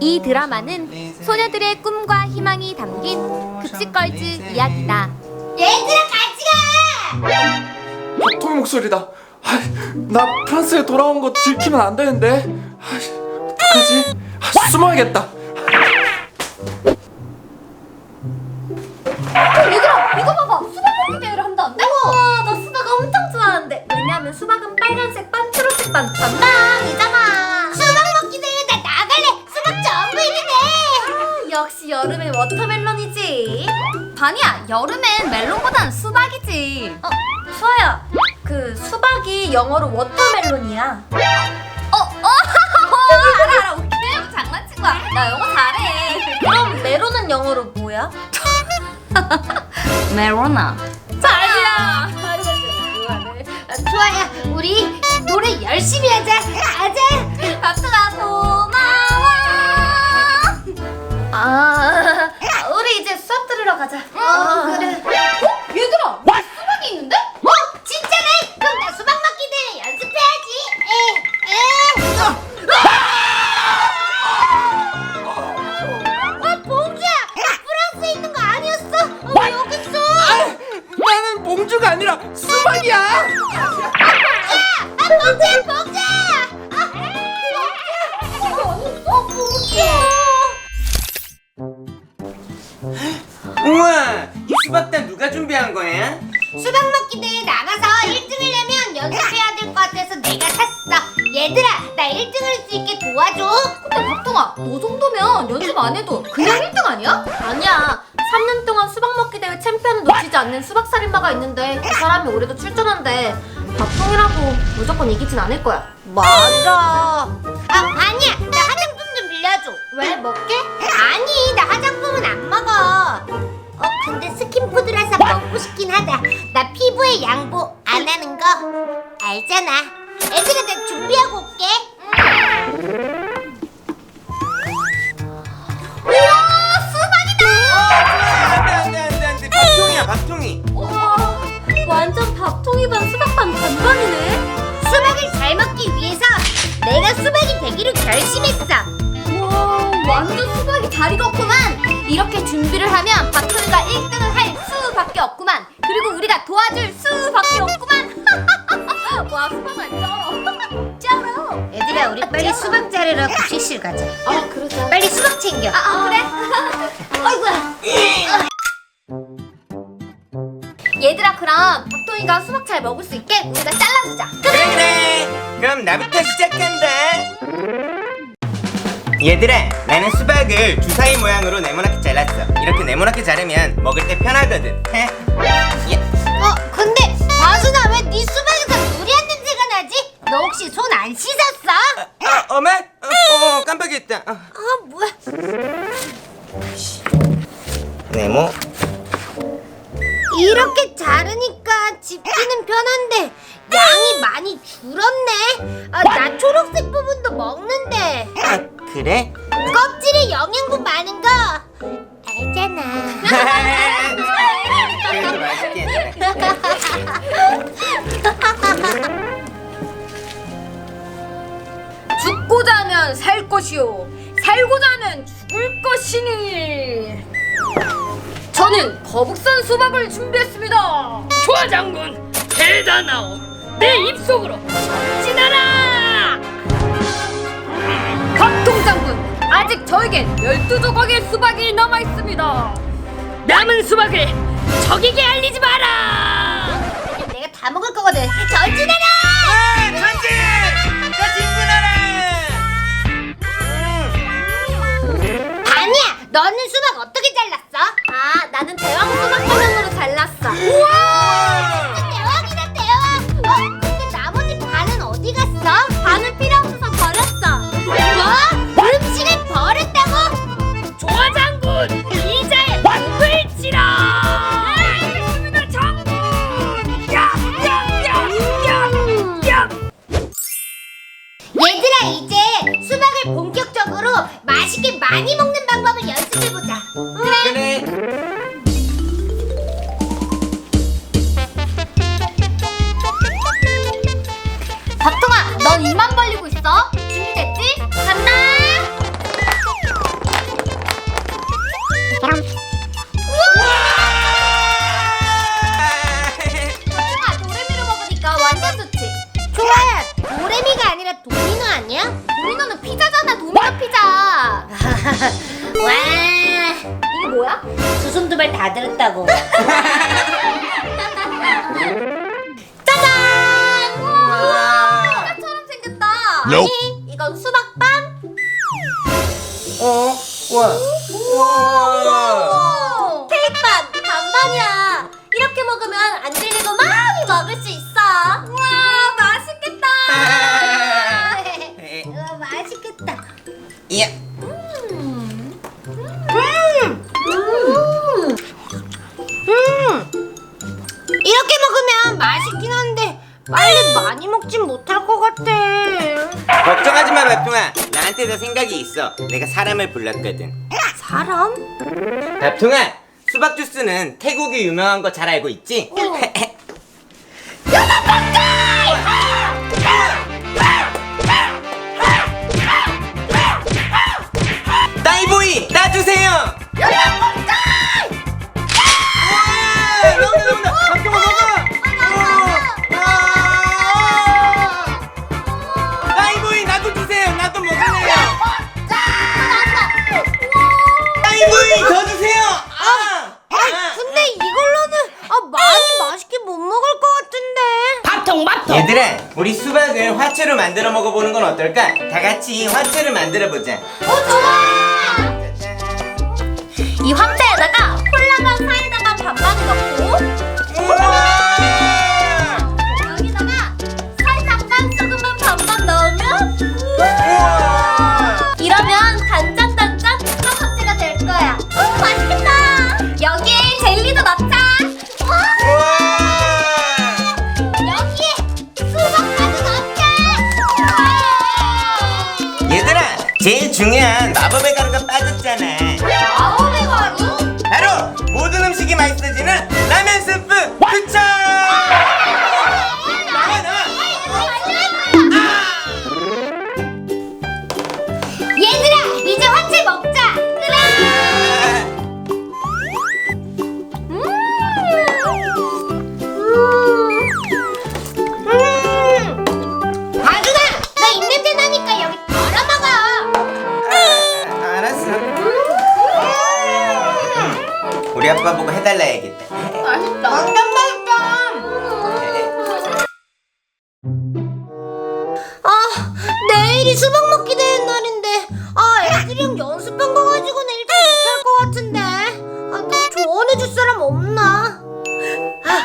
이 드라마는 소녀들의 꿈과 희망이 담긴 급식걸즈 이야기다. 얘들아 같이 가! 박통이 목소리다. 아, 나 프랑스에 돌아온 거 들키면 안 되는데. 아, 어떡하지? 아, 숨어야겠다. 얘들아 이거 봐봐 수박 먹기 대회를 한다는데? 우와 나 수박 엄청 좋아하는데 왜냐면 수박은 빨간색 반 초록색 반 반반 워터멜론이지. 반이야 여름엔 멜론보단 수박이지. 어 수아야 그 수박이 영어로 워터멜론이야. 어? 어? 알아 알아. 오케이 장난친 거야. 나 영어 잘해. 그럼 메론은 영어로 뭐야? 메로나. 자기야. 좋아요 우리 노래 열심히 하자. 가자. 박수가 고마워. 아 가자 어? 우와 이 수박단 누가 준비한 거야? 수박 먹기 대회 나가서 1등을 내면 연습해야 될 것 같아서 내가 샀어. 얘들아 나 1등 할 수 있게 도와줘. 근데 박동아 너 정도면 연습 안 해도 그냥 1등 아니야? 아니야. 3년 동안 수박 먹기 대회 챔피언을 놓치지 않는 수박 살인마가 있는데 그 사람이 올해도 출전한대. 박동이라고 무조건 이기진 않을 거야. 맞아. 아 아니야. 나 화장품 좀 빌려줘. 왜? 먹게? 아니 나 화장품은 안 먹어 어 근데 스킨푸드라서 먹고 싶긴 하다. 나 피부에 양보 안 하는 거 알잖아. 애들아 나 준비하고 올게. 우와 수박이다! 안돼 안돼 안돼 안돼. 박통이야 박통이. 우와 완전 밥통이 반 수박 반 반반이네. 수박을 잘 먹기 위해서 내가 수박이 되기로 결심했어. 와 완전 수박이 잘 익었구만 이렇게 준비를 하면 박토리가 1등을 할 수밖에 없구만. 그리고 우리가 도와줄 수밖에 없구만. 와 수박 안 쩔어. 쩔어. 얘들아 우리 빨리 수박 자르러 급식실 가자. 아 그러자. 빨리 수박 챙겨. 아, 아 그래? 아이고야. 얘들아 그럼 박토이가 수박 잘 먹을 수 있게 우리가 잘라주자. 그래 그래. 그럼 나부터 시작한다 얘들아 나는 수박을 주사위 모양으로 네모나게 잘랐어 이렇게 네모나게 자르면 먹을 때 편하거든 헤. 예. 어 근데 바순아 왜 네 수박에서 누리한 냄새가 나지? 너 혹시 손 안 씻었어? 아, 어머 어, 어, 깜빡했다 어. 아 뭐야 네모 이렇게 자르니까 집기는 편한데 양이 많이 줄었네 아, 나 초록색 부분도 먹는데 아 그래? 껍질에 영양분 많은 거 알잖아. 그래도 맛있겠네. 죽고자 하면 살 것이요 살고자 하면 죽을 것이니. 저는 거북선 수박을 준비했습니다. 좋아 장군 대단하오. 내 입속으로 전진하라 아직 저에겐 12조각의 수박이 남아 있습니다. 남은 수박을 적에게 알리지 마라! 내가 다 먹을 거거든. 전진해라! 아 전진! 나 진군하라! 음. 아니야! 너는 수박 어떻게 잘랐 많이 먹는 방법을 연습해보자. 그 짜잔! 우와! 수박처럼 생겼다. 아니, 이건 수박빵. 어? 와. 우와. 케이크빵 반반이야. 이렇게 먹으면 안 질리고 많이 먹을 수 있어. 우와, 맛있긴 한데 빨리 많이 먹진 못할 것 같아 걱정하지 마, 밥통아. 나한테 도 생각이 있어. 내가 사람을 불렀거든. 사람? 밥통아, 수박 주스는 태국이 유명한 거 잘 알고 있지? 따 우리 수박을 화채로 만들어 먹어보는 건 어떨까? 다 같이 화채를 만들어 보자. 어, 좋아. 이 황태 달라 해야겠다. 맛있다. 완전 맛있다 아 내일이 수박 먹기 대회 날인데. 아 애들이랑 연습한 거 가지고는 일찍 못할 것 같은데. 아, 나 조언해 줄 사람 없나? 아,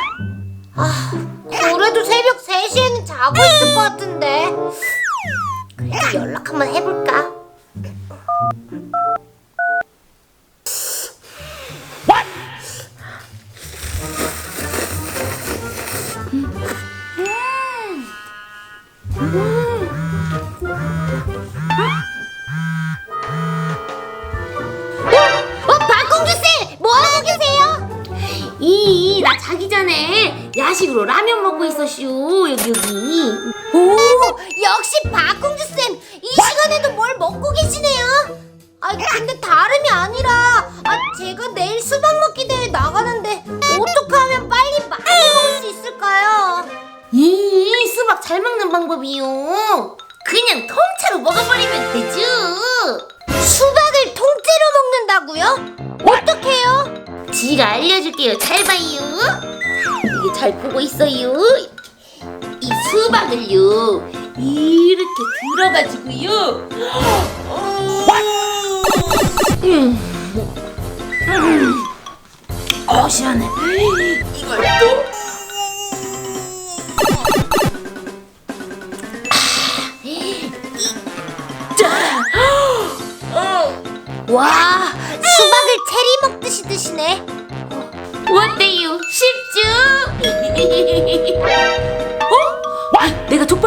아 그래도 새벽 3시에는 자고 있을 것 같은데. 그래도 연락 한번 해볼까 야식으로 라면 먹고 있었슈. 여기, 여기. 오 역시 박공주 쌤 이 시간에도 뭘 먹고 계시네요. 아 근데 다름이 아니라 아 제가 내일 수박 먹기 대회 나가는데 어떻게 하면 빨리 많이 먹을 수 있을까요? 이, 수박 잘 먹는 방법이요. 그냥 통째로 먹어버리면 되죠. 수박을 통째로 먹는다고요? 어떻게요? 지가 알려줄게요. 잘 봐요. 잘 보고 있어요. 이 수박을요. 이렇게 들어가지고요. 음. 음. 어, 시원해. 이걸 또. 자. 어. 와 수박을 체리 먹듯이 드시네. 어때요? 쉽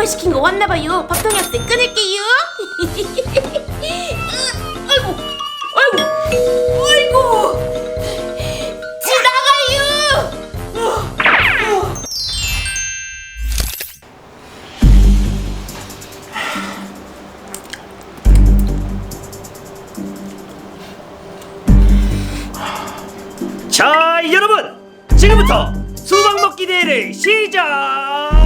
내가 족발시킨 거 왔나봐요. 밥통이 학생 끊을게요. 아이고, 아이고, 아이고. 지나가요. 자 여러분 지금부터 수박 먹기 대회를 시작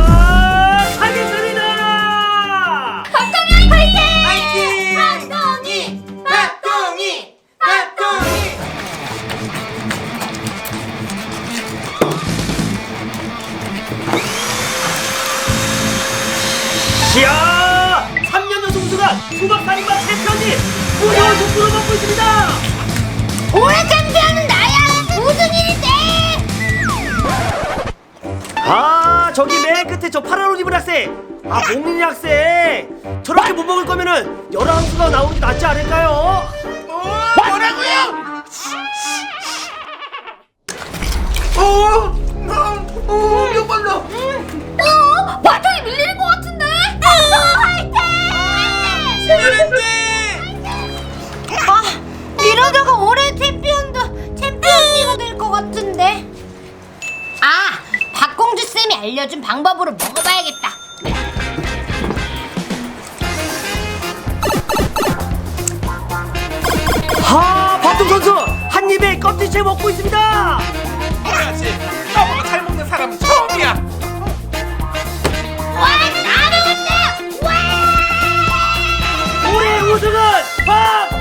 이야! 3년 연속 우승한 수박살인과 챔피언이 무서운 속도로 먹고 있습니다! 올해 챔피언은 나야! 무슨 일인데? 아, 저기 맨 끝에 저 파란 옷 입은 학생! 아, 목민이 학생! 저렇게 못 먹을 거면은 열한 수가 나오는 게 낫지 않을까요? 좀 방법으로 먹어봐야겠다. 하 박동 선수 한 입에 껍질째 먹고 있습니다. 그래야지. 떡으로 잘 먹는 사람 처음이야. 와 나도 왔다. 와 올해 우승은 박.